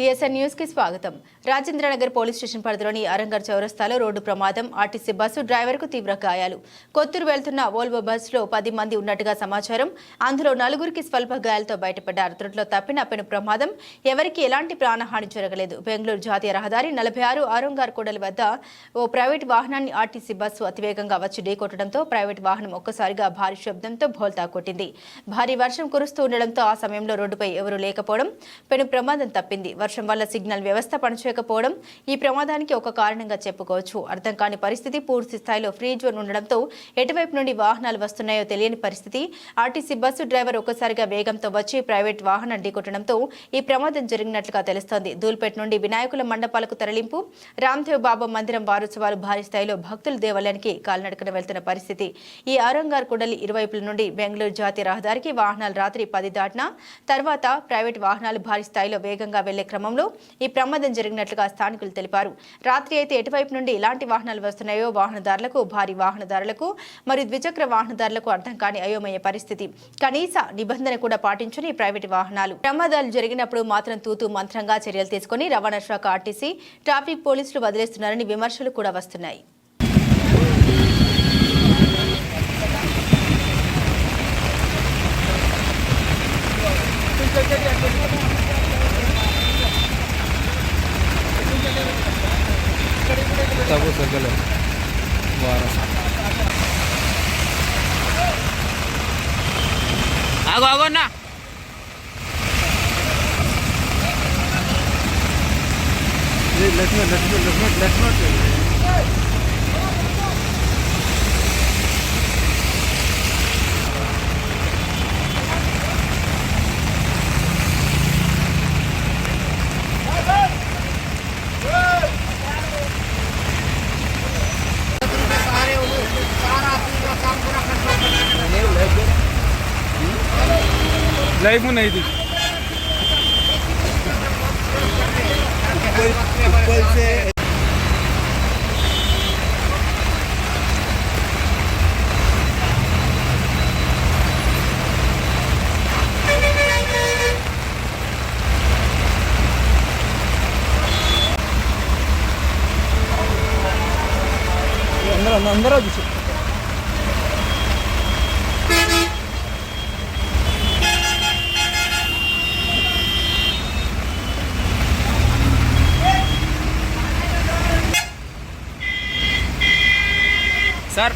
CSN న్యూస్కి స్వాగతం. Rajendranagar police station పరిధిలోని అరంగర్ చౌరస్తాలో రోడ్డు ప్రమాదం ఆర్టీసీ బస్సు డ్రైవర్కు తీవ్ర గాయాలు. కొత్తూరు వెళ్తున్న వోల్వో బస్సులో పది మంది ఉన్నట్టుగా సమాచారం. అందులో నలుగురికి స్వల్ప గాయాలతో బయటపడ్డారు. త్రుట్లో తప్పిన పెను ప్రమాదం. ఎవరికి ఎలాంటి ప్రాణహాని జరగలేదు. బెంగళూరు జాతీయ రహదారి నలభై ఆరు ఆరంగార్ కూడలి వద్ద ఓ ప్రైవేట్ వాహనాన్ని ఆర్టీసీ బస్సు అతివేగంగా వచ్చి ఢీకొట్టడంతో ప్రైవేట్ వాహనం ఒక్కసారిగా భారీ శబ్దంతో భోల్తా కొట్టింది. భారీ వర్షం కురుస్తూ ఉండడంతో ఆ సమయంలో రోడ్డుపై ఎవరూ లేకపోవడం. పెను ప్రమాదం తప్పింది. వర్షం వల్ల సిగ్నల్ వ్యవస్థ పనిచేయకపోవడం ఈ ప్రమాదానికి ఒక కారణంగా చెప్పుకోవచ్చు. అర్థం కాని పరిస్థితి పూర్తి స్థాయిలో ఫ్రీ జోన్ ఉండడంతో ఎటువైపు నుండి వాహనాలు వస్తున్నాయో తెలియని పరిస్థితి. ఆర్టీసీ బస్సు డ్రైవర్ ఒక్కసారిగా వేగంతో వచ్చి ప్రైవేట్ వాహనం ఢీకొట్టడంతో ఈ ప్రమాదం జరిగినట్లుగా తెలుస్తోంది. దూల్పేట నుండి వినాయకుల మండపాలకు తరలింపు రామ్దేవ్ బాబా మందిరం వారోత్సవాలు భారీ స్థాయిలో భక్తులు దేవాలయానికి కాలినడకన వెళ్తున్న పరిస్థితి. ఈ ఆరంగార్ కుడలి ఇరువైపుల నుండి బెంగళూరు జాతీయ రహదారికి వాహనాలు రాత్రి పది దాటినా తర్వాత ప్రైవేట్ వాహనాలు భారీ స్థాయిలో వేగంగా వెళ్ళే క్రమంలో ఈ ప్రమాదం జరిగినట్లుగా స్థానికులు తెలిపారు. రాత్రి అయితే ఎటువైపు నుండి ఎలాంటి వాహనాలు వస్తున్నాయో వాహనదారులకు భారీ వాహనదారులకు మరియు ద్విచక్ర వాహనదారులకు అర్థం కాని అయోమయ పరిస్థితి. కనీస నిబంధన కూడా పాటించని ప్రైవేట్ వాహనాలు. ప్రమాదాలు జరిగినప్పుడు మాత్రం తూతు మంత్రంగా చర్యలు తీసుకుని రవాణా శాఖ ఆర్టీసీ ట్రాఫిక్ పోలీసులు వదిలేస్తున్నారని విమర్శలు కూడా వస్తున్నాయి. था वो सर्कल है। बारह आगो आगो ना। लेफ़्ट में लेफ़्ट में में में। नहीं थी अंदर अंदर अंदर आओ पीछे సార్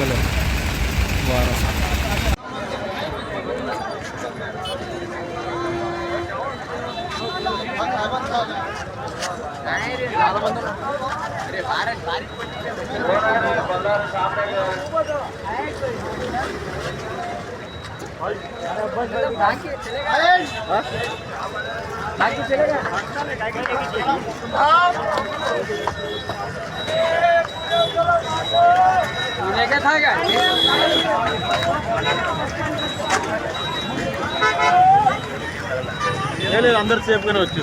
galera. Bora. बाकी चलेगा లేదు అందరు సేఫ్గానే వచ్చు